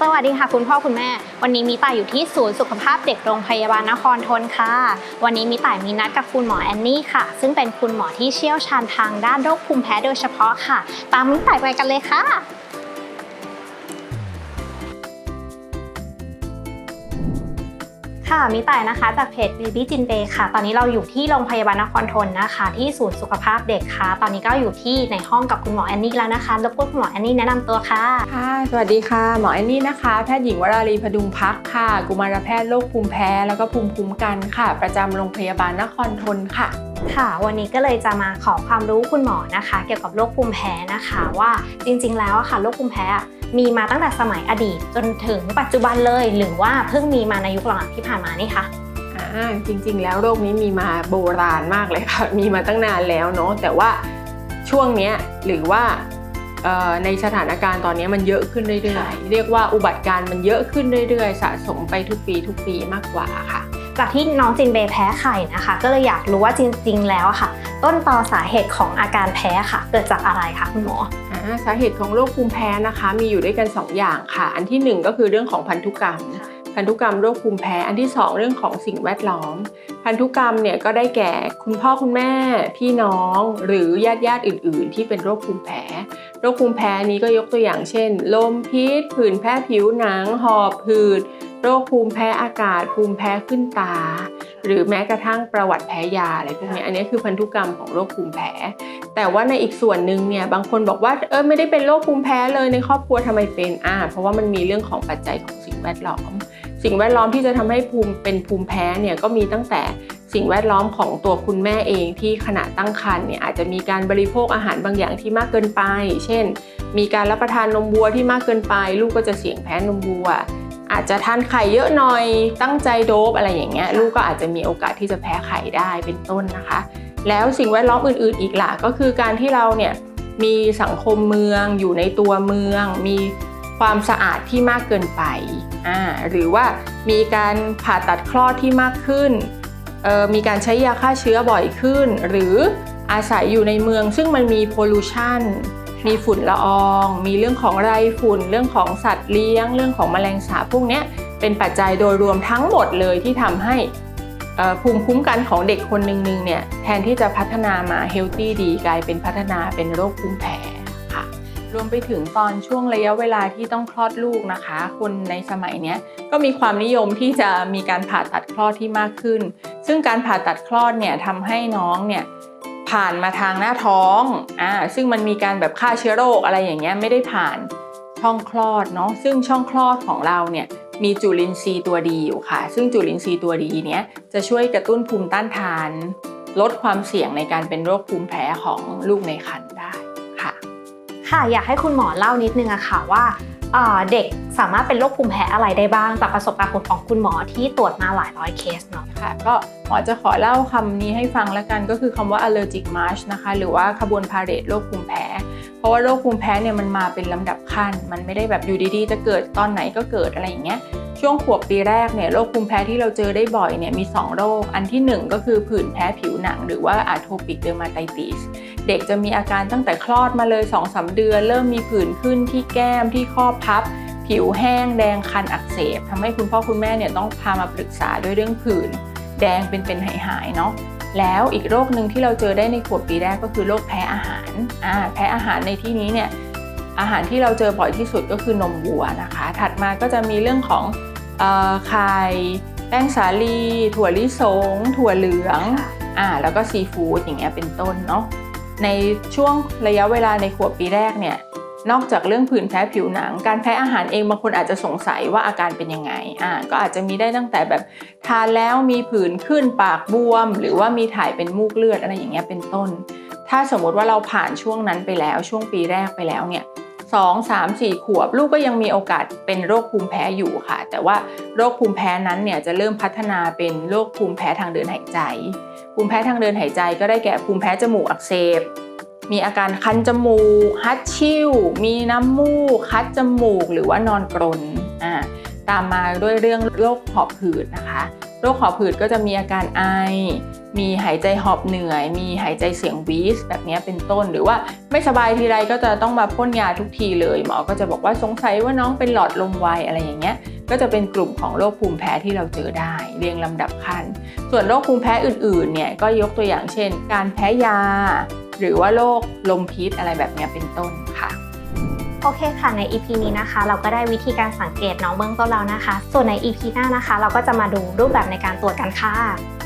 สวัสดีค่ะคุณพ่อคุณแม่ วันนี้มีต่ายอยู่ที่ศูนย์สุขภาพเด็กโรงพยาบาลนครทนค่ะ วันนี้มีต่ายมีนัดกับคุณหมอแอนนี่ค่ะ ซึ่งเป็นคุณหมอที่เชี่ยวชาญทางด้านโรคภูมิแพ้โดยเฉพาะค่ะ ตามมิต่ายไปกันเลยค่ะ ค่ะมิต่ายนะคะจากเพจ Baby Jin Day ค่ะ ตอนนี้เราอยู่ที่โรงพยาบาลนครทนนะคะ ที่ศูนย์สุขภาพเด็กค่ะ ตอนนี้ก็อยู่ที่ในห้องกับคุณหมอแอนนี่แล้วนะคะรบกวนคุณหมอแอนนี่แนะนำตัวค่ะค่ะสวัสดีค่ะ หมอแอนนี่นะคะแพทย์หญิงวรารีพดุงพักค่ะ กุมารแพทย์โรคภูมิแพ้ แล้วก็ภูมิคุ้มกันค่ะ ประจำโรงพยาบาลนครทนค่ะค่ะ วันนี้ก็เลยจะมาขอความรู้คุณหมอนะคะ เกี่ยวกับโรคภูมิแพ้นะคะ ว่าจริงๆแล้วอะค่ะโรคภูมิแพ้อะ มีมาตั้งแต่สมัยอดีตจนถึงปัจจุบันเลย หรือว่าเพิ่งมีมาในยุคหลังๆที่ผ่านมานี่คะอ่าจริงๆ แล้วโรคนี้มีมาโบราณมากเลยค่ะ มีมาตั้งนานแล้วเนาะแต่ว่าช่วงเนี้ยหรือว่าเอ่อในสถานการณ์ตอนนี้มันเยอะขึ้นเรื่อยๆ เรียกว่าอุบัติการณ์มันเยอะขึ้นเรื่อยๆ สะสมไปทุกปีทุกปีมากกว่าค่ะ จากที่น้องจินเบย์แพ้ไข่นะคะ ก็เลยอยากรู้ว่าจริงๆ แล้วอะค่ะ ต้นตอสาเหตุของอาการแพ้ค่ะ เกิดจากอะไรคะคุณหมออ่า สาเหตุของโรคภูมิแพ้นะคะ มีอยู่ด้วยกัน 2 อย่างค่ะ อันที่ 1 ก็คือเรื่องของพันธุกรรม พันธุกรรมโรคภูมิแพ้ อันที่ 2 เรื่องของสิ่งแวดล้อม พันธุกรรมเนี่ยก็ได้แก่คุณพ่อคุณแม่ พี่น้อง หรือญาติญาติอื่น ๆ ที่เป็นโรคภูมิแพ้ โรคภูมิแพ้นี้ก็ยกตัวอย่างเช่น ลมพิษผื่นแพ้ผิวหนัง หอบหืด โรคภูมิแพ้อากาศ ภูมิแพ้ขึ้นตา หรือแม้กระทั่งประวัติแพ้ยาอะไรพวกนี้อันนี้คือพันธุกรรมของโรคภูมิแพ้ แต่ว่าในอีกส่วนหนึ่งเนี่ยบางคนบอกว่าเออไม่ได้เป็นโรคภูมิแพ้เลยในครอบครัวทำไมเป็นอ่าเพราะว่ามันมีเรื่องของปัจจัยของสิ่งแวดล้อม สิ่งแวดล้อมที่จะทำให้ภูมิเป็นภูมิแพ้เนี่ยก็มีตั้งแต่สิ่งแวดล้อมของตัวคุณแม่เองที่ขณะตั้งครรภ์เนี่ยอาจจะมีการบริโภคอาหารบางอย่างที่มากเกินไป เช่น มีการรับประทานนมวัวที่มากเกินไป ลูกก็จะเสี่ยงแพ้นมวัว อาจจะทานไข่เยอะหน่อยตั้งใจโดบอะไรอย่างเงี้ยลูกก็อาจจะมีโอกาสที่จะแพ้ไข่ได้เป็นต้นนะคะ แล้วสิ่งแวดล้อมอื่นๆ อีกล่ะก็คือการที่เราเนี่ยมีสังคมเมืองอยู่ในตัวเมือง มีความสะอาดที่มากเกินไปอ่าหรือว่ามีการผ่าตัดคลอดที่มากขึ้นมีการใช้ยาฆ่าเชื้อบ่อยขึ้น หรืออาศัยอยู่ในเมืองซึ่งมันมีโพลูชัน มีฝุ่นละออง มีเรื่องของไรฝุ่น เรื่องของสัตว์เลี้ยง เรื่องของแมลงสาบพวกนี้เป็นปัจจัยโดยรวมทั้งหมดเลยที่ทำให้ภูมิคุ้มกันของเด็กคนหนึ่งๆเนี่ยแทนที่จะพัฒนามาเฮลตี้ดีกลายเป็นพัฒนาเป็นโรคภูมิแพ้ค่ะรวมไปถึงตอนช่วงระยะเวลาที่ต้องคลอดลูกนะคะ คนในสมัยนี้ก็มีความนิยมที่จะมีการผ่าตัดคลอดที่มากขึ้น ซึ่งการผ่าตัดคลอดเนี่ยทำให้น้องเนี่ย ผ่านมาทางหน้าท้องอ่าซึ่งมันมีการแบบฆ่าเชื้อโรคอะไรอย่างเงี้ยไม่ได้ผ่านช่องคลอดเนาะซึ่งช่องคลอดของเราเนี่ยมีจุลินทรีย์ตัวดีอยู่ค่ะ ซึ่งจุลินทรีย์ตัวดีเนี้ยจะช่วยกระตุ้นภูมิต้านทาน ลดความเสี่ยงในการเป็นโรคภูมิแพ้ของลูกในครรภ์ได้ค่ะ ค่ะอยากให้คุณหมอเล่านิดนึงอะค่ะว่า เด็กสามารถเป็นโรคภูมิแพ้อะไรได้บ้างจากประสบการณ์ของคุณหมอที่ตรวจมาหลายร้อยเคสเนาะค่ะก็หมอจะขอเล่าคำนี้ให้ฟังแล้วกันก็คือคำว่า allergic march นะคะหรือว่าขบวนพาเหรดโรคภูมิแพ้ เพราะว่าโรคภูมิแพ้เนี่ยมันมาเป็นลำดับขั้น มันไม่ได้แบบอยู่ดีๆ จะเกิดตอนไหนก็เกิดอะไรอย่างเงี้ยช่วงขวบปีแรกเนี่ยโรคภูมิแพ้ที่เราเจอได้บ่อยเนี่ยมี 2 โรค อันที่ 1 ก็คือผื่นแพ้ผิวหนัง หรือว่า atopic dermatitis กจะมีอาการตั้งแต่คลอดมาเลย2-3เดือน เริ่มมีผื่นขึ้นที่แก้มที่ข้อพับ ผิวแห้งแดงคันอักเสบทำให้คุณพ่อคุณแม่เนี่ยต้องพามาปรึกษาด้วยเรื่องผื่น แดงเป็นเป็นหายหายๆเนาะแล้วอีกโรคหนึ่งที่เราเจอได้ในขวบปีแรกก็คือโรคแพ้อาหารอ่าแพ้อาหารในที่นี้เนี่ยอาหารที่เราเจอบ่อยที่สุดก็คือนมวัวนะคะ ถัดมาก็จะมีเรื่องของเอ่อไข่แป้งสาลี ถั่วลิสง ถั่วเหลืองอ่าแล้วก็ซีฟู้ดอย่างเงี้ยเป็นต้นเนาะ ในช่วงระยะเวลาในขวบปีแรกเนี่ยนอกจากเรื่องผื่นแพ้ผิวหนัง การแพ้อาหารเองบางคนอาจจะสงสัยว่าอาการเป็นยังไงอ่าก็อาจจะมีได้ตั้งแต่แบบทานแล้วมีผื่นขึ้นปากบวม หรือว่ามีถ่ายเป็นมูกเลือดอะไรอย่างเงี้ยเป็นต้น ถ้าสมมติว่าเราผ่านช่วงนั้นไปแล้วช่วงปีแรกไปแล้วเนี่ย สองสามสี่ขวบ ลูกก็ยังมีโอกาสเป็นโรคภูมิแพ้อยู่ค่ะ แต่ว่าโรคภูมิแพ้นั้นเนี่ยจะเริ่มพัฒนาเป็นโรคภูมิแพ้ทางเดินหายใจ ภูมิแพ้ทางเดินหายใจก็ได้แก่ภูมิแพ้จมูกอักเสบมีอาการคันจมูกฮัดชิ่วมีน้ำมูก คัดจมูก หรือว่านอนกรนอ่าตามมาด้วยเรื่องโรคหอบหืดนะคะ โรคหอบหืดก็จะมีอาการไอ มีหายใจหอบเหนื่อย มีหายใจเสียงวีสแบบนี้เป็นต้น หรือว่าไม่สบายทีไรก็จะต้องมาพ่นยาทุกทีเลยหมอก็จะบอกว่าสงสัยว่าน้องเป็นหลอดลมไวอะไรอย่างเงี้ย ก็จะเป็นกลุ่มของโรคภูมิแพ้ที่เราเจอได้ เรียงลำดับขั้น ส่วนโรคภูมิแพ้อื่นๆเนี่ยก็ยกตัวอย่างเช่น การแพ้ยา หรือว่าโรคลมพิษอะไรแบบนี้เป็นต้นค่ะ โอเคค่ะใน EP นี้นะคะ เราก็ได้วิธีการสังเกตน้องเบื้องต้นแล้วนะคะ ส่วนใน EP หน้านะคะ เราก็จะมาดูรูปแบบในการตรวจกันค่ะ